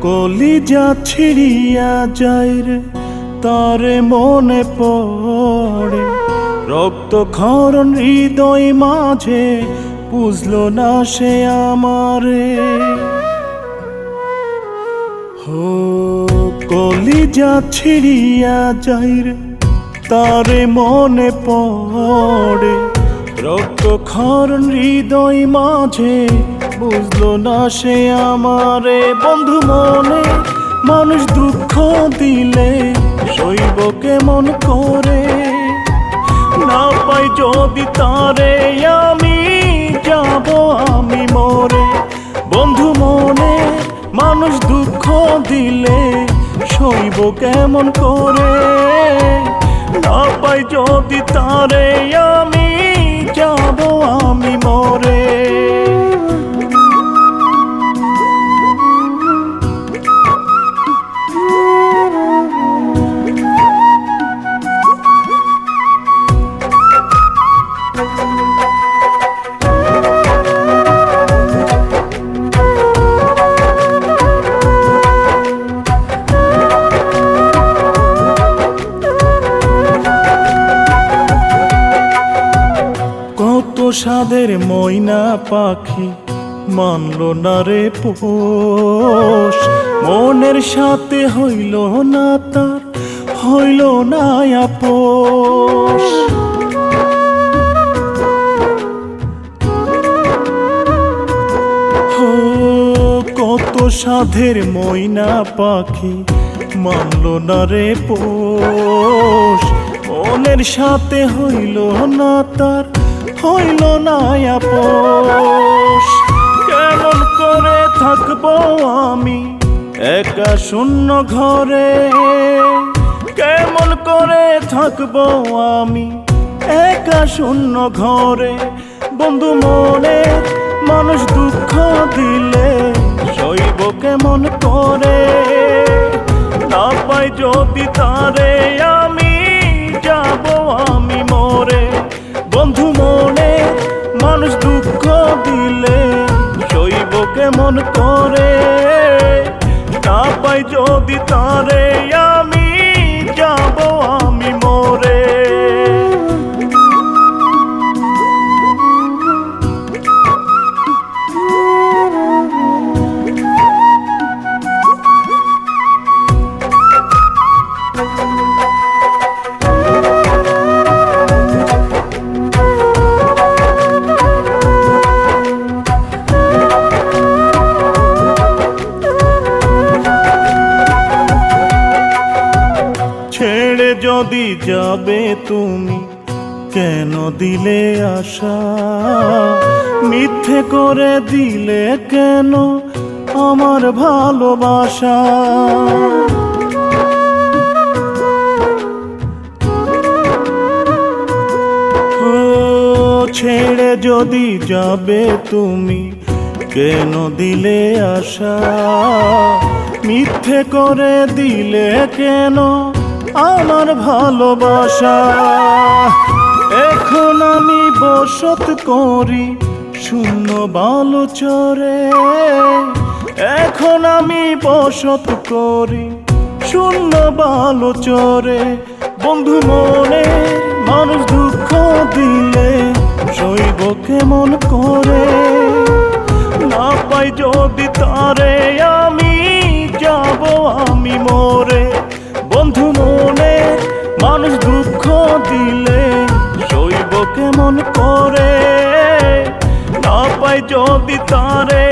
কলিজা ছিড়িয়া যায় রে, তারে মনে পড়ে। রক্ত খরণ হৃদয় মাঝে বুঝলো না সে আমারে। হো, কলিজা ছিড়িয়া যায় রে, তারে মনে পড়ে। রক্ত খরণ হৃদয় মাঝে বুঝলো না সে আমারে। বন্ধু মনে মানুষ দুঃখ দিলে সইব কেমন করে? না পাই যদি তারে আমি যাব, আমি মরে। বন্ধু মনে মানুষ দুঃখ দিলে সইব কেমন করে? না পাই যদি তারে আমি সাদের ময়না পাখি মানল না রে পোষ। মনের সাথে হইল না তার, হইল না আপোষ। কত সাধের ময়না পাখি মানল না রে পোষ। মনের সাথে হইল না তার হইল না আপোষ। কেমন করে থাকব আমি একা শূন্য ঘরে? কেমন করে থাকব আমি একা শূন্য ঘরে? বন্ধু মনে মানুষ দুঃখ দিলে সইব কেমন করে? না পাই যদি তারে কেমন করে না পাই যদি তারে যদি যাবে তুমি, কেন দিলে আশা? মিথ্যে করে দিলে কেন আমার ভালোবাসা? ছেড়ে যদি যাবে তুমি, কেন দিলে আশা? মিথ্যে করে দিলে কেন আমার ভালোবাসা। এখন আমি বসত করি শূন্য বালু চরে। এখন আমি বসত করি শূন্য বালু চরে। বন্ধু মনে, মানুষ দুঃখ দিলে সইব কেমন করে? না পাই যদি তারে আমি দিলে সইব কেমন করে? না পাই যদি তারে